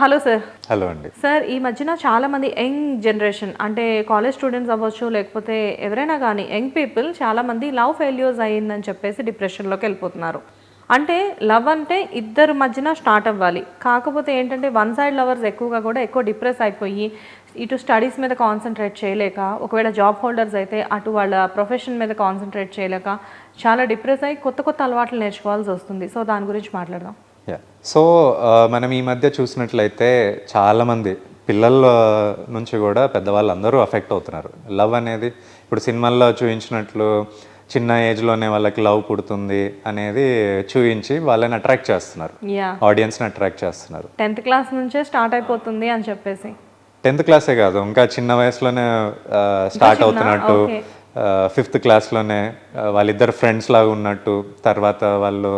Hello sir. Hello అండి. Sir ఈ మధ్యన చాలా మంది యంగ్ జనరేషన్ అంటే కాలేజ్ స్టూడెంట్స్ అవ్వచ్చు లేకపోతే ఎవరైనా కానీ యంగ్ పీపుల్ చాలా మంది లవ్ ఫెయిల్యూర్స్ అయ్యిందని చెప్పేసి డిప్రెషన్లోకి వెళ్ళిపోతున్నారు. అంటే లవ్ అంటే ఇద్దరు మధ్యన స్టార్ట్ అవ్వాలి. కాకపోతే ఏంటంటే వన్ సైడ్ లవర్స్ ఎక్కువగా కూడా ఎక్కువ డిప్రెస్ అయిపోయి ఇటు స్టడీస్ మీద కాన్సన్ట్రేట్ చేయలేక ఒకవేళ జాబ్ హోల్డర్స్ అయితే అటు వాళ్ళ ప్రొఫెషన్ మీద కాన్సన్ట్రేట్ చేయలేక చాలా డిప్రెస్ అయ్యి కొత్త కొత్త అలవాట్లు నేర్చుకోవాల్సి వస్తుంది. సో దాని గురించి మాట్లాడదాం. సో ఆ, మనం ఈ మధ్య చూసినట్లయితే చాలామంది పిల్లల నుంచి కూడా పెద్దవాళ్ళు అందరూ అఫెక్ట్ అవుతున్నారు. లవ్ అనేది ఇప్పుడు సినిమాల్లో చూపించినట్లు చిన్న ఏజ్లోనే వాళ్ళకి లవ్ పుడుతుంది అనేది చూపించి వాళ్ళని అట్రాక్ట్ చేస్తున్నారు. ఆడియన్స్ని అట్రాక్ట్ చేస్తున్నారు. టెన్త్ క్లాస్ నుంచే స్టార్ట్ అయిపోతుంది అని చెప్పేసి. టెన్త్ క్లాసే కాదు ఇంకా చిన్న వయసులోనే స్టార్ట్ అవుతున్నట్టు. ఫిఫ్త్ క్లాస్లోనే వాళ్ళిద్దరు ఫ్రెండ్స్ లాగా ఉన్నట్టు తర్వాత వాళ్ళు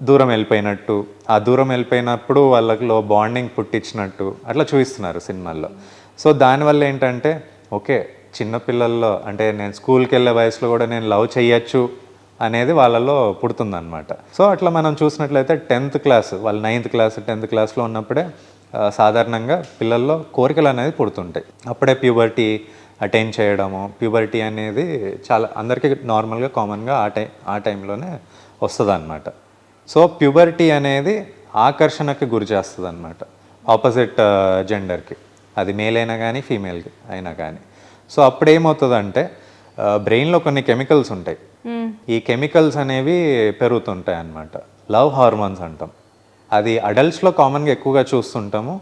దూరం వెళ్ళిపోయినట్టు ఆ దూరం వెళ్ళిపోయినప్పుడు వాళ్ళలో బాండింగ్ పుట్టించినట్టు అట్లా చూపిస్తున్నారు సినిమాల్లో. సో దానివల్ల ఏంటంటే ఓకే చిన్నపిల్లల్లో అంటే నేను స్కూల్కి వెళ్ళే వయసులో కూడా నేను లవ్ చేయొచ్చు అనేది వాళ్ళలో పుడుతుందన్నమాట. సో అట్లా మనం చూసినట్లయితే టెన్త్ క్లాస్ వాళ్ళు నైన్త్ క్లాస్ టెన్త్ క్లాస్లో ఉన్నప్పుడే సాధారణంగా పిల్లల్లో కోరికలు అనేది పుడుతుంటాయి. అప్పుడే ప్యూబర్టీ అటైన్ చేయడము ప్యూబర్టీ అనేది చాలా అందరికీ నార్మల్గా కామన్గా ఆ టైం ఆ టైంలోనే వస్తుంది అనమాట సో ప్యూబర్టీ అనేది ఆకర్షణకి గురి చేస్తుంది అనమాట ఆపోజిట్ జెండర్కి. అది మేల్ అయినా కానీ ఫీమేల్కి అయినా కానీ సో అప్పుడు ఏమవుతుందంటే బ్రెయిన్లో కొన్ని కెమికల్స్ ఉంటాయి. ఈ కెమికల్స్ అనేవి పెరుగుతుంటాయి అన్నమాట లవ్ హార్మోన్స్ అంటాం. అది అడల్ట్స్లో కామన్గా ఎక్కువగా చూస్తుంటాము.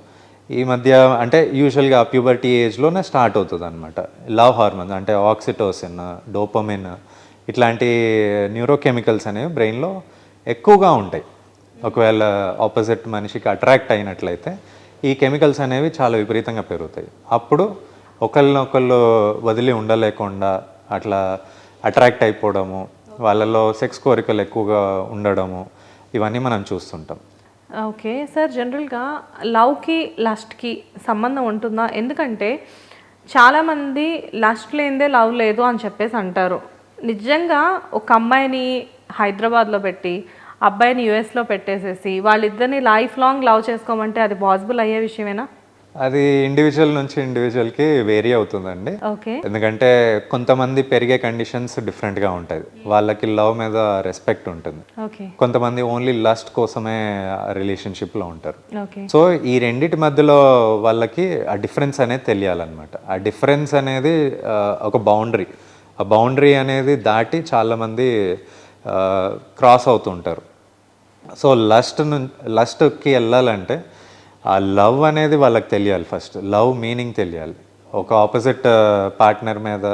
ఈ మధ్య అంటే యూజువల్గా ప్యూబర్టీ ఏజ్లోనే స్టార్ట్ అవుతుంది అనమాట లవ్ హార్మోన్స్ అంటే ఆక్సిటోసిన్ డోపమిన్ ఇట్లాంటి న్యూరోకెమికల్స్ అనేవి బ్రెయిన్లో ఎక్కువగా ఉంటాయి. ఒకవేళ ఆపోజిట్ మనిషికి అట్రాక్ట్ అయినట్లయితే ఈ కెమికల్స్ అనేవి చాలా విపరీతంగా పెరుగుతాయి. అప్పుడు ఒకళ్ళనొకళ్ళు వదిలి ఉండలేకుండా అట్లా అట్రాక్ట్ అయిపోవడము వాళ్ళలో సెక్స్ కోరికలు ఎక్కువగా ఉండడము ఇవన్నీ మనం చూస్తుంటాం. ఓకే సార్ జనరల్గా లవ్కి లస్ట్కి సంబంధం ఉంటుందా? ఎందుకంటే చాలామంది లస్ట్ లేనిదే లవ్ లేదు అని చెప్పేసి అంటారు. నిజంగా ఒక అమ్మాయిని హైదరాబాద్లో పెట్టి అబ్బాయిని యుఎస్లో పెట్టేసేసి వాళ్ళిద్దరిని లైఫ్ లాంగ్ లవ్ చేసుకోమంటే అది పాసిబుల్ అయ్యే విషయమేనా? అది ఇండివిజువల్ నుంచి ఇండివిజువల్కి వేరీ అవుతుందండి. ఓకే. ఎందుకంటే కొంతమంది పెరిగే కండిషన్స్ డిఫరెంట్గా ఉంటుంది వాళ్ళకి లవ్ మీద రెస్పెక్ట్ ఉంటుంది. ఓకే. కొంతమంది ఓన్లీ లస్ట్ కోసమే రిలేషన్షిప్లో ఉంటారు. ఓకే. సో ఈ రెండిటి మధ్యలో వాళ్ళకి ఆ డిఫరెన్స్ అనేది తెలియాలన్నమాట. ఆ డిఫరెన్స్ అనేది ఒక బౌండరీ ఆ బౌండరీ అనేది దాటి చాలామంది క్రాస్ అవుతుంటారు. సో లస్ట్ను లస్ట్కి వెళ్ళాలంటే ఆ లవ్ అనేది వాళ్ళకి తెలియాలి ఫస్ట్ లవ్ మీనింగ్ తెలియాలి. ఒక ఆపోజిట్ పార్ట్నర్ మీద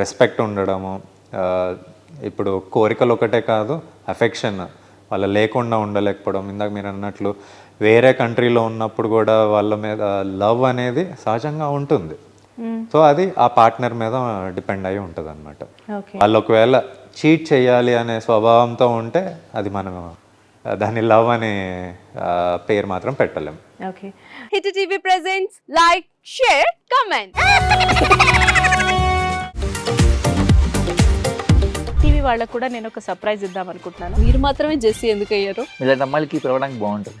రెస్పెక్ట్ ఉండడము ఇప్పుడు కోరికలు ఒకటే కాదు అఫెక్షన్ వాళ్ళ లేకుండా ఉండలేకపోవడం. ఇందాక మీరు అన్నట్లు వేరే కంట్రీలో ఉన్నప్పుడు కూడా వాళ్ళ మీద లవ్ అనేది సహజంగా ఉంటుంది. సో అది ఆ పార్ట్నర్ మీద డిపెండ్ అయి ఉంటుంది అనమాట ఓకే వాళ్ళు ఒకవేళ చీట్ చేయాలి అనే స్వభావంతో ఉంటే అది మనం ఆ, దాన్ని లవ్ అనే పేరు మాత్రం పెట్టలేం. Okay hit TV presents like share comment TV వాళ్ళకు కూడా నేను ఒక సర్ప్రైజ్ ఇద్దాం అనుకుంటున్నాను. మీరు మాత్రమే జెస్సీ ఎందుకు అయ్యారు ఇలాంటి అమ్మాయిలకి పిలవడానికి బాగుంటుంది.